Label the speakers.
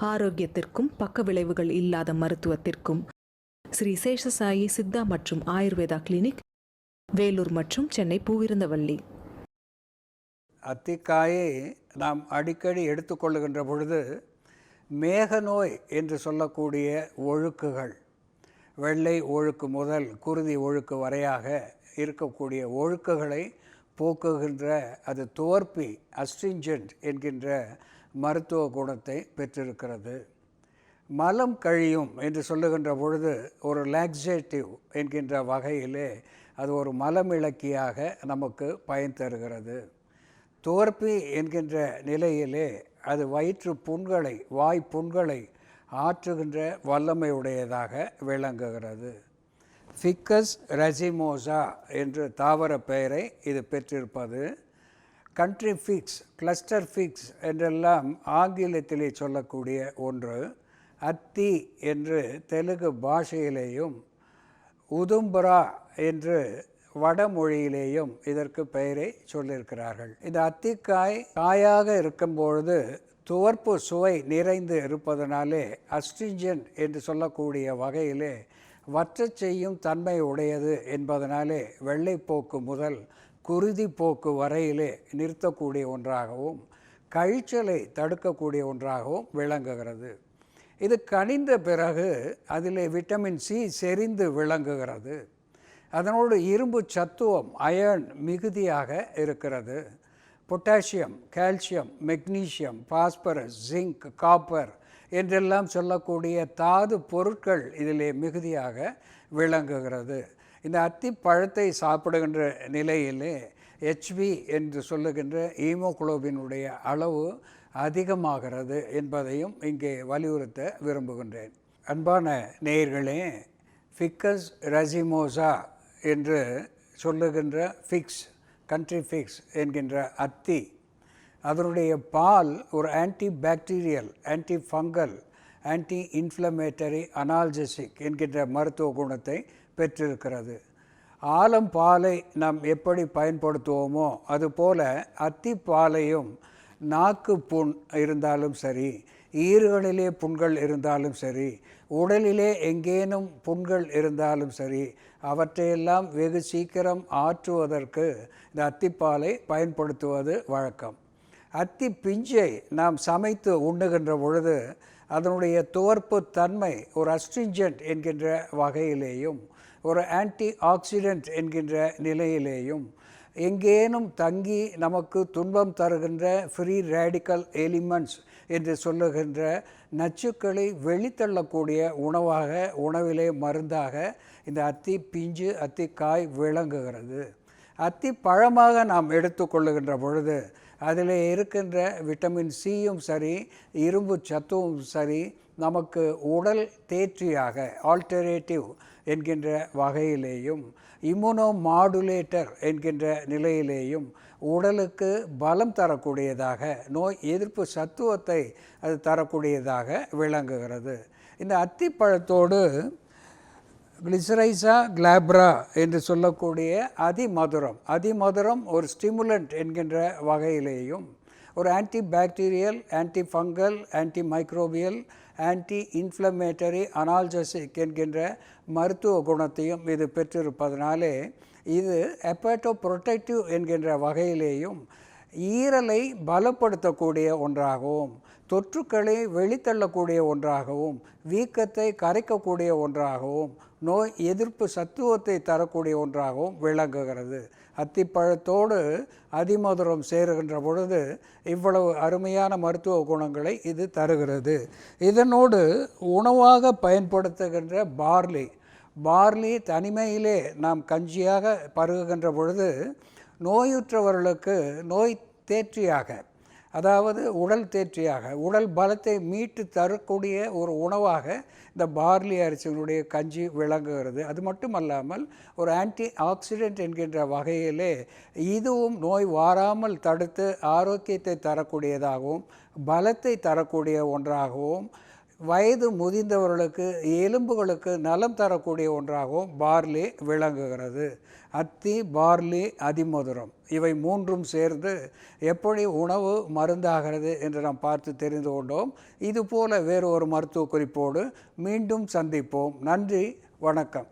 Speaker 1: ஆரோக்கியத்திற்கும் பக்க விளைவுகள் இல்லாத மருத்துவத்திற்கும். ஸ்ரீ சேஷசாயி சித்தா மற்றும் ஆயுர்வேதா கிளினிக் வேலூர் மற்றும் சென்னை பூவிருந்தவள்ளி
Speaker 2: அத்திக்காயை நாம் அடிக்கடி எடுத்துக்கொள்ளுகின்ற பொழுது மேகநோய் என்று சொல்லக்கூடிய ஒழுக்குகள் வெள்ளை ஒழுக்கு முதல் குருதி ஒழுக்கு வரையாக இருக்கக்கூடிய ஒழுக்குகளை போக்குகின்ற அது துவர்ப்பி அஸ்ட்ரிஞ்சன்ட் என்கின்ற மருத்துவ குணத்தை பெற்றிருக்கிறது. மலம் கழியும் என்று சொல்லுகின்ற பொழுது ஒரு லாக்ஸேட்டிவ் என்கின்ற வகையிலே அது ஒரு மலம் இலக்கியாக நமக்கு பயன் தருகிறது. தோற்பி என்கின்ற நிலையிலே அது வயிற்று புண்களை வாய் புண்களை ஆற்றுகின்ற வல்லமையுடையதாக விளங்குகிறது. ஃபிக்கஸ் ரசிமோசா என்று தாவர பெயரை இது பெற்றிருப்பது. கண்ட்ரி ஃபிக்ஸ் கிளஸ்டர் ஃபிக்ஸ் என்றெல்லாம் ஆங்கிலத்திலே சொல்லக்கூடிய ஒன்று. அத்தி என்று தெலுங்கு பாஷையிலேயும் உதும்பரா என்று வடமொழியிலேயும் இதற்கு பெயரை சொல்லியிருக்கிறார்கள். இந்த அத்திக்காய் காயாக இருக்கும்பொழுது துவர்ப்பு சுவை நிறைந்து இருப்பதனாலே அஸ்டிஞ்சன் என்று சொல்லக்கூடிய வகையிலே வற்றச் செய்யும் தன்மை உடையது என்பதனாலே வெள்ளைப்போக்கு முதல் குருதி போக்கு வரையிலே நிறுத்தக்கூடிய ஒன்றாகவும் கழிச்சலை தடுக்கக்கூடிய ஒன்றாகவும் விளங்குகிறது. இது கனிந்த பிறகு அதிலே விட்டமின் சி செறிந்து விளங்குகிறது. அதனோடு இரும்பு சத்துவம் அயர்ன் மிகுதியாக இருக்கிறது. Potassium calcium magnesium phosphorus zinc copper என்றெல்லாம் சொல்லக்கூடிய தாது பொருட்கள் இதிலே மிகுதியாக விளங்குகிறது. இந்த அத்தி பழத்தை சாப்பிடுகின்ற நிலையிலே ஹெச்பி என்று சொல்லுகின்ற ஈமோகுளோபினுடைய அளவு அதிகமாகிறது என்பதையும் இங்கே வலியுறுத்த விரும்புகின்றேன். அன்பான நேயர்களே ஃபிக்கஸ் ரசிமோசா என்று சொல்லுகின்ற ஃபிக்ஸ் கண்ட்ரி ஃபிக்ஸ் என்கின்ற அத்தி அதனுடைய பால் ஒரு anti bacterial anti fungal anti inflammatory analgesic என்கின்ற மருத்துவ குணத்தை பெற்றிருக்கிறது. ஆலம் பாலை நாம் எப்படி பயன்படுத்துவோமோ அதுபோல அத்திப்பாலையும் நாக்கு புண் இருந்தாலும் சரி ஈறுகளிலே புண்கள் இருந்தாலும் சரி உடலிலே எங்கேனும் புண்கள் இருந்தாலும் சரி அவற்றையெல்லாம் வெகு சீக்கிரம் ஆற்றுவதற்கு இந்த அத்திப்பாலை பயன்படுத்துவது வழக்கம். அத்தி பிஞ்சை நாம் சமைத்து உண்ணுகின்ற பொழுது அதனுடைய துவர்ப்பு தன்மை ஒரு அஸ்ட்ரிஞ்சன்ட் என்கின்ற வகையிலேயும் ஒரு ஆன்டி ஆக்சிடென்ட் என்கின்ற நிலையிலேயும் எங்கேனும் தங்கி நமக்கு துன்பம் தருகின்ற ஃப்ரீ ரேடிக்கல் எலிமெண்ட்ஸ் என்று சொல்லுகின்ற நச்சுக்களை வெளித்தள்ளக்கூடிய உணவாக உணவிலே மருந்தாக இந்த அத்தி பிஞ்சு அத்தி காய் விளங்குகிறது. அத்தி பழமாக நாம் எடுத்துக்கொள்ளுகின்ற பொழுது அதில் இருக்கின்ற விட்டமின் சியும் சரி இரும்பு சத்துவும் சரி நமக்கு உடல் தேற்றியாக ஆல்டரேட்டிவ் என்கின்ற வகையிலேயும் இம்யூனோ மாடுலேட்டர் என்கின்ற நிலையிலேயும் உடலுக்கு பலம் தரக்கூடியதாக நோய் எதிர்ப்பு சத்துவத்தை அது தரக்கூடியதாக விளங்குகிறது. இந்த அத்திப்பழத்தோடு கிளிசரைசா கிளாப்ரா என்று சொல்லக்கூடிய அதிமதுரம். அதிமதுரம் ஒரு ஸ்டிமுலண்ட் என்கின்ற வகையிலேயும் ஒரு anti bacterial anti fungal anti microbial anti inflammatory analgesic என்கின்ற மருத்துவ குணத்தையும் இது பெற்றிருப்பதனாலே இது எப்பேட்டோ புரொட்டக்டிவ் என்கின்ற வகையிலேயும் ஈரலை பலப்படுத்தக்கூடிய ஒன்றாகவும் தொற்றுக்களை வெளித்தள்ளக்கூடிய ஒன்றாகவும் வீக்கத்தை கரைக்கக்கூடிய ஒன்றாகவும் நோய் எதிர்ப்பு சத்துவத்தை தரக்கூடிய ஒன்றாகவும் விளங்குகிறது. அத்திப்பழத்தோடு அதிமதுரம் சேருகின்ற பொழுது இவ்வளவு அருமையான மருத்துவ குணங்களை இது தருகிறது. இதனோடு உணவாக பயன்படுத்துகின்ற பார்லி. பார்லி தனிமையிலே நாம் கஞ்சியாக பருகுகின்ற பொழுது நோயுற்றவர்களுக்கு நோய் தேற்றியாக அதாவது உடல் தேற்றியாக உடல் பலத்தை மீட்டு தரக்கூடிய ஒரு உணவாக இந்த பார்லி அரிசியினுடைய கஞ்சி விளங்குகிறது. அது மட்டுமல்லாமல் ஒரு ஆன்டி ஆக்சிடென்ட் என்கின்ற வகையிலே இதுவும் நோய் வாராமல் தடுத்து ஆரோக்கியத்தை தரக்கூடியதாகவும் பலத்தை தரக்கூடிய ஒன்றாகவும் வயது முதிர்ந்தவர்களுக்கு எலும்புகளுக்கு நலம் தரக்கூடிய ஒன்றாகவும் பார்லி விளங்குகிறது. அத்தி பார்லி அதிமதுரம் இவை மூன்றும் சேர்ந்து எப்படி உணவு மருந்தாகிறது என்று நாம் பார்த்து தெரிந்து கொண்டோம். இதுபோல வேறு ஒரு மருத்துவ குறிப்போடு மீண்டும் சந்திப்போம். நன்றி வணக்கம்.